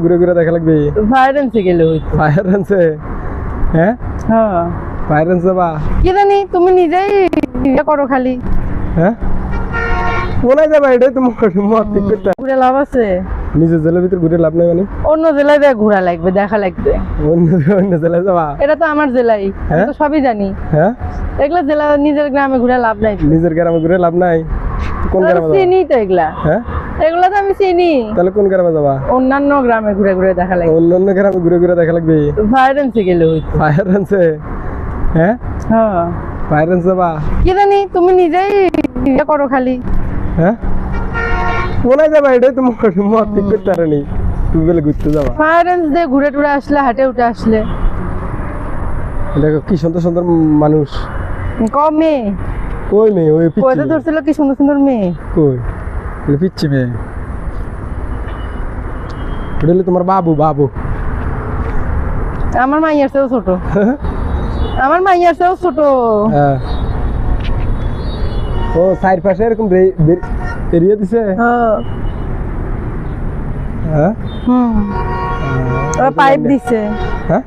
ঘুরে ঘুরে দেখা লাগবে? ফায়ারেন্সে গেলে হইতো ফায়ার হ্যাঁ? হ্যাঁ। ফায়ার বা? কি জানি তুমি নিজেই ইয়ে করো খালি। হ্যাঁ? মনে যাবে এটাই তো মত ঠিক করতে ঘুরে লাভ আছে। নিজের জেলের ভিতর ঘুরে লাভ নাই মানে? অন্য জেলায় দেখ ঘোরা লাগবে দেখা লাগবে। অন্য অন্য জেলায় যাবা? এটা তো আমার জেলাই আমি হ্যাঁ? তো সবই জানি। হ্যাঁ? এগুলা জেলা নিজের গ্রামে ঘুরে লাভ নাই। নিজের গ্রামে ঘুরে লাভ নাই। কোন গ্রামে চিনি তো এগুলা। হ্যাঁ? এগুলা তো আমি চিনি। তাহলে কোন গ্রামে যাবা? অন্যান্য গ্রামে ঘুরে ঘুরে দেখা লাগবে। অন্য অন্য গ্রামে ঘুরে ঘুরে দেখা লাগবে? ফায়ারেন্সে গেলে হইতো। ফায়ার আনছে হ্যাঁ? হ্যাঁ। ফায়ার আনছে বা কি জানি তুমি নিজেই ইয়ে করো খালি। হ্যাঁ? মনে যাবে? এটাই তো মত ঠিক করতে পারেনি তুমি বলে ঘুরতে যাবা। ফায়ারেন্স দিয়ে ঘুরে টুরে আসলে হাটে উঠে আসলে। দেখো কি সুন্দর সুন্দর মানুষ। কম মেয়ে। কই মেয়ে? ওই কইতে ধরছিল কি সুন্দর সুন্দর মেয়ে? কই? পিচ্ছি মেয়ে। ওটা হলো তোমার বাবু বাবু। আমার মাইয়ার চেয়েও ছোট। আমার মাইয়ার চেয়েও ছোট। হ্যাঁ। ও সাইড পাশে এরকম এরিয়া দিছে? হ্যাঁ। হ্যাঁ? হুম। পাইপ দিছে। হ্যাঁ?